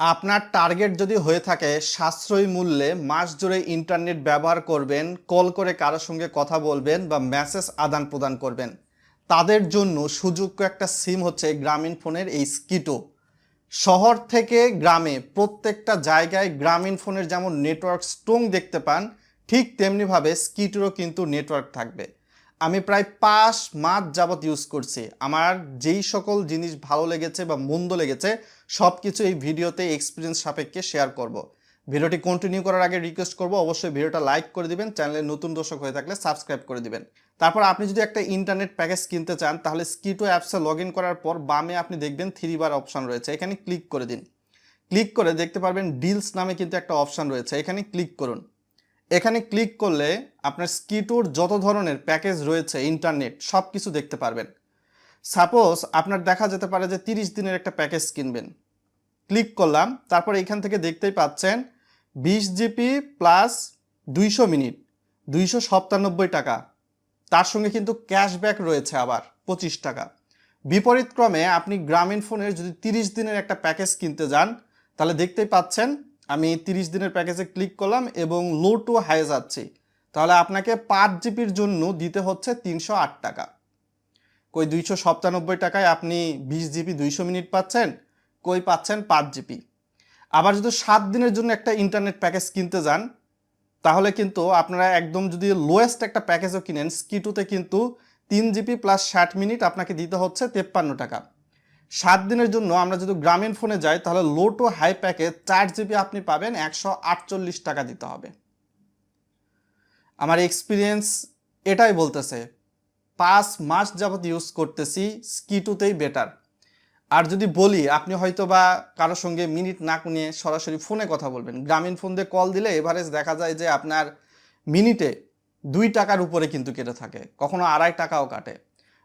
আপনার টার্গেট যদি হয়ে থাকে, সাশ্রয়ী মূল্যে মাস জুড়ে ইন্টারনেট ব্যবহার করবেন, কল করে কারোর সঙ্গে কথা বলবেন বা মেসেজ আদান প্রদান করবেন। তাদের জন্য সুযোগ্য একটা সিম হচ্ছে গ্রামীণ ফোনের এই স্কিটো। শহর থেকে গ্রামে প্রত্যেকটা জায়গায় গ্রামীণ ফোনের যেমন নেটওয়ার্ক স্ট্রং দেখতে পান, ঠিক তেমনিভাবে স্কিটোরও কিন্তু নেটওয়ার্ক থাকবে। আমি প্রায় পাঁচ মাস যাবত ইউজ করছি। আমার যেই সকল জিনিস ভালো লেগেছে বা মন্দ লেগেছে সব কিছু এই ভিডিওতে এক্সপিরিয়েন্স সাপেক্ষে শেয়ার করব। ভিডিওটি কন্টিনিউ করার আগে রিকোয়েস্ট করব, অবশ্যই ভিডিওটা লাইক করে দিবেন চ্যানেলে নতুন দর্শক হয়ে থাকলে সাবস্ক্রাইব করে দিবেন। তারপর আপনি যদি একটা ইন্টারনেট প্যাকেজ কিনতে চান, তাহলে স্কিটো অ্যাপসে লগ করার পর বামে আপনি দেখবেন থ্রি বার অপশান রয়েছে, এখানে ক্লিক করে দিন। ক্লিক করে দেখতে পারবেন ডিলস নামে কিন্তু একটা অপশন রয়েছে, এখানে ক্লিক করুন। এখানে ক্লিক করলে আপনার স্কিটোর যত ধরনের প্যাকেজ রয়েছে, ইন্টারনেট সব কিছু দেখতে পারবেন। সাপোজ আপনার দেখা যেতে পারে যে তিরিশ দিনের একটা প্যাকেজ কিনবেন। ক্লিক করলাম, তারপর এখান থেকে দেখতেই পাচ্ছেন বিশ জিপি প্লাস দুইশো মিনিট, দুইশো সাতানব্বই টাকা। তার সঙ্গে কিন্তু ক্যাশব্যাক রয়েছে আবার, পঁচিশ টাকা। বিপরীত ক্রমে আপনি গ্রামীণ ফোনের যদি তিরিশ দিনের একটা প্যাকেজ কিনতে যান, তাহলে দেখতেই পাচ্ছেন আমি তিরিশ দিনের প্যাকেজে ক্লিক করলাম এবং লো টু হাই যাচ্ছি। তাহলে আপনাকে পাঁচ জিবির জন্য দিতে হচ্ছে তিনশো আট টাকা। কই দুইশো সাতানব্বই টাকায় আপনি বিশ জিবি দুইশো মিনিট পাচ্ছেন, কই পাচ্ছেন পাঁচ জিবি আবার যদি সাত দিনের জন্য একটা ইন্টারনেট প্যাকেজ কিনতে যান, তাহলে কিন্তু আপনারা একদম যদি লোয়েস্ট একটা প্যাকেজও কিনেন স্কিটুতে কিন্তু তিন জিবি প্লাস ষাট মিনিট আপনাকে দিতে হচ্ছে তেপ্পান্ন টাকা। সাত দিনের জন্য আমরা যদি গ্রামীণ ফোনে যাই, তাহলে লো টু হাই প্যাকেজ চার জিবি আপনি পাবেন একশো আটচল্লিশ টাকা দিতে হবে। আমার এক্সপিরিয়েন্স এটাই বলতেছে, পাঁচ মাস যাবত ইউজ করতেছি, স্কিটুতেই বেটার আর যদি বলি, আপনি হয়তো বা কারোর সঙ্গে মিনিট না নিয়ে সরাসরি ফোনে কথা বলবেন, গ্রামীণ ফোন দিয়ে কল দিলে এভারেজ দেখা যায় যে আপনার মিনিটে দুই টাকার উপরে কিন্তু কেটে থাকে, কখনো আড়াই টাকাও কাটে।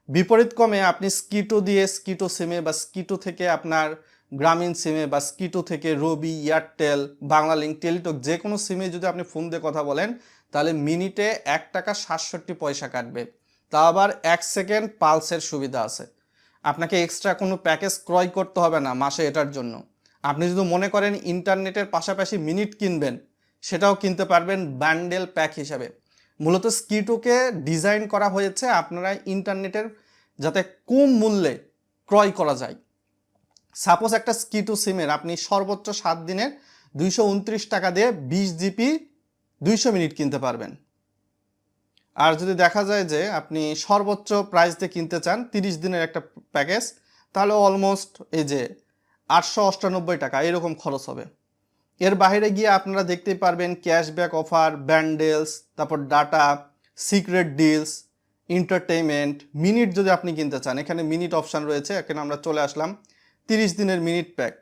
বিপরীত ক্রমে আপনি স্কিটো দিয়ে স্কিটো সিমে বা স্কিটো থেকে আপনার গ্রামীণ সিমে বা স্কিটো থেকে রবি, এয়ারটেল বাংলালিঙ্ক টেলিটক যে কোনো সিমে যদি আপনি ফোন দিয়ে কথা বলেন, তাহলে মিনিটে এক টাকা সাতষট্টি পয়সা কাটবে। তা আবার এক সেকেন্ড পালসের সুবিধা আছে। আপনাকে এক্সট্রা কোনো প্যাকেজ ক্রয় করতে হবে না মাসে এটার জন্য। আপনি যদি মনে করেন ইন্টারনেটের পাশাপাশি মিনিট কিনবেন, সেটাও কিনতে পারবেন ব্যান্ডেল প্যাক হিসাবে। মূলত স্কিটোকে ডিজাইন করা হয়েছে আপনারা ইন্টারনেটের যাতে কম মূল্যে ক্রয় করা যায়। সাপোজ একটা স্কিটো সিমের আপনি সর্বোচ্চ সাত দিনের দুইশো উনত্রিশ টাকা দিয়ে বিশ জিপি দুইশো মিনিট কিনতে পারবেন। আর যদি দেখা যায় যে আপনি সর্বোচ্চ প্রাইস দিয়ে কিনতে চান তিরিশ দিনের একটা প্যাকেজ, তাহলে অলমোস্ট এই যে আটশো অষ্টানব্বই টাকা এরকম খরচ হবে। এর বাইরে গিয়ে আপনারা দেখতেই পারবেন ক্যাশব্যাক অফার ব্যান্ডেলস তারপর data secret deals entertainment minute যদি আপনি কিনতে চান, এখানে মিনিট অপশান রয়েছে, এখানে আমরা চলে আসলাম, তিরিশ দিনের মিনিট প্যাক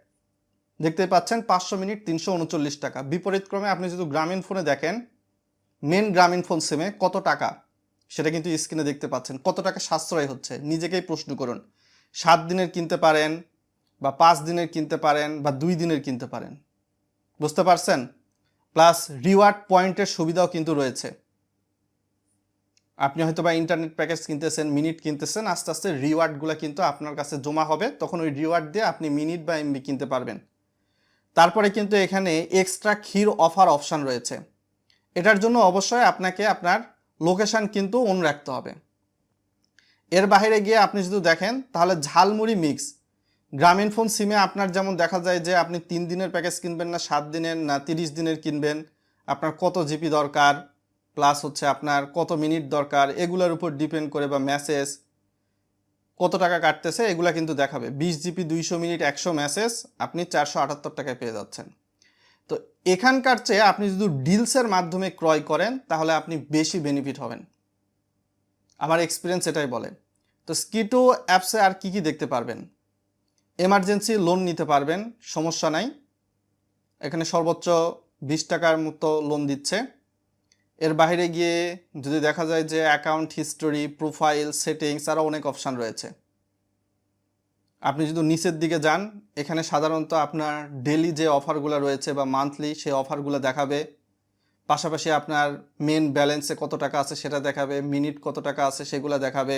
দেখতে পাচ্ছেন, পাঁচশো মিনিট তিনশো উনচল্লিশ টাকা। বিপরীত ক্রমে আপনি যদি গ্রামীণ ফোনে দেখেন মেন গ্রামীণ ফোন সিমে কত টাকা, সেটা কিন্তু স্ক্রিনে দেখতে পাচ্ছেন, কত টাকা সাশ্রয় হচ্ছে, নিজেকেই প্রশ্ন করুন। সাত দিনের কিনতে পারেন, বা পাঁচ দিনের কিনতে পারেন, বা দুই দিনের কিনতে পারেন। বুঝতে পারছেন? প্লাস রিওয়ার্ড পয়েন্টের সুবিধাও কিন্তু রয়েছে। আপনি হয়তো বা ইন্টারনেট প্যাকেজ কিনতেছেন মিনিট কিনতেছেন, আস্তে আস্তে রিওয়ার্ডগুলো কিন্তু আপনার কাছে জমা হবে। তখন ওই রিওয়ার্ড দিয়ে আপনি মিনিট বা এমবি কিনতে পারবেন। তারপরে কিন্তু এখানে এক্সট্রা ক্ষীর অফার অপশান রয়েছে। এটার জন্য অবশ্যই আপনাকে আপনার লোকেশান কিন্তু অন রাখতে হবে। এর বাইরে গিয়ে আপনি যদি দেখেন, তাহলে ঝালমুড়ি মিক্স গ্রামীণ ফোন সিমে আপনার যেমন দেখা যায় যে আপনি তিন দিনের প্যাকেজ কিনবেন না, সাত দিনের না, তিরিশ দিনের কিনবেন, আপনার কত জিপি দরকার প্লাস হচ্ছে আপনার কত মিনিট দরকার, এগুলোর উপর ডিপেন্ড করে বা মেসেজ কত টাকা কাটতেছে, এগুলা কিন্তু দেখাবে। বিশ জিপি দুইশো মিনিট, একশো মেসেজ আপনি চারশো আটাত্তর টাকায় পেয়ে যাচ্ছেন। তো এখানকার চেয়ে আপনি যদি ডিলসের মাধ্যমে ক্রয় করেন, তাহলে আপনি বেশি বেনিফিট হবেন। আমার এক্সপিরিয়েন্স এটাই বলে। তো স্কিটো অ্যাপসে আর কি কি দেখতে পারবেন? এমার্জেন্সি লোন নিতে পারবেন, সমস্যা নাই। এখানে সর্বোচ্চ বিশ টাকার মতো লোন দিচ্ছে। এর বাইরে গিয়ে যদি দেখা যায় যে অ্যাকাউন্ট হিস্টোরি প্রোফাইল সেটিংস আরও অনেক অপশান রয়েছে। আপনি যদি নিচের দিকে যান, এখানে সাধারণত আপনার ডেলি যে অফারগুলো রয়েছে বা মান্থলি সেই অফারগুলো দেখাবে। পাশাপাশি আপনার মেন ব্যালেন্সে কত টাকা আছে সেটা দেখাবে মিনিট কত টাকা আছে সেগুলো দেখাবে।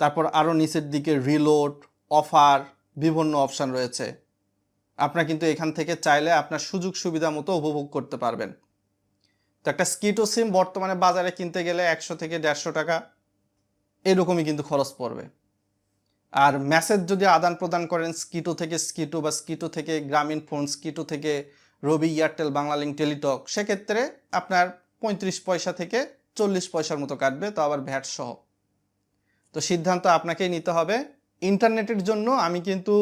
তারপর আরও নিচের দিকে রিলোড অফার বিভিন্ন অপশান রয়েছে। আপনার কিন্তু এখান থেকে চাইলে আপনার সুযোগ সুবিধা মতো উপভোগ করতে পারবেন। তো একটা স্কিটো সিম বর্তমানে বাজারে কিনতে গেলে একশো থেকে দেড়শো টাকা, এরকমই কিন্তু খরচ পড়বে। আর মেসেজ যদি আদান প্রদান করেন, স্কিটো থেকে স্কিটো বা স্কিটো থেকে গ্রামীণ ফোন, স্কিটো থেকে রবি এয়ারটেল বাংলালিঙ্ক টেলিটক, সেক্ষেত্রে আপনার পঁয়ত্রিশ পয়সা থেকে চল্লিশ পয়সার মতো কাটবে, তো আবার ভ্যাট সহ। তো সিদ্ধান্ত আপনাকেই নিতে হবে। ইন্টারনেটের জন্য আমি কিন্তু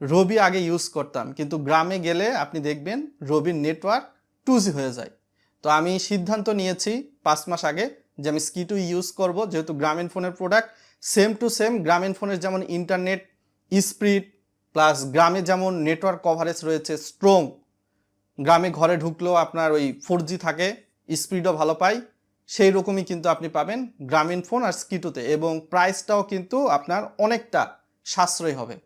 রবি আগে ইউজ করতাম। কিন্তু গ্রামে গেলে আপনি দেখবেন রবির নেটওয়ার্ক টু হয়ে যায়। তো আমি সিদ্ধান্ত নিয়েছি পাঁচ মাস আগে যে আমি স্কিটু ইউজ করব। যেহেতু গ্রামীণ ফোনের প্রোডাক্ট সেম টু সেম গ্রামীণ ফোনের যেমন ইন্টারনেট স্পিড প্লাস গ্রামে যেমন নেটওয়ার্ক কভারেজ রয়েছে স্ট্রং গ্রামে ঘরে ঢুকলেও আপনার ওই ফোর থাকে স্পিডও ভালো পাই, সেই রকমই কিন্তু আপনি পাবেন গ্রামীণ ফোন আর স্কিটুতে এবং প্রাইসটাও কিন্তু আপনার অনেকটা সাশ্রয়ী হবে।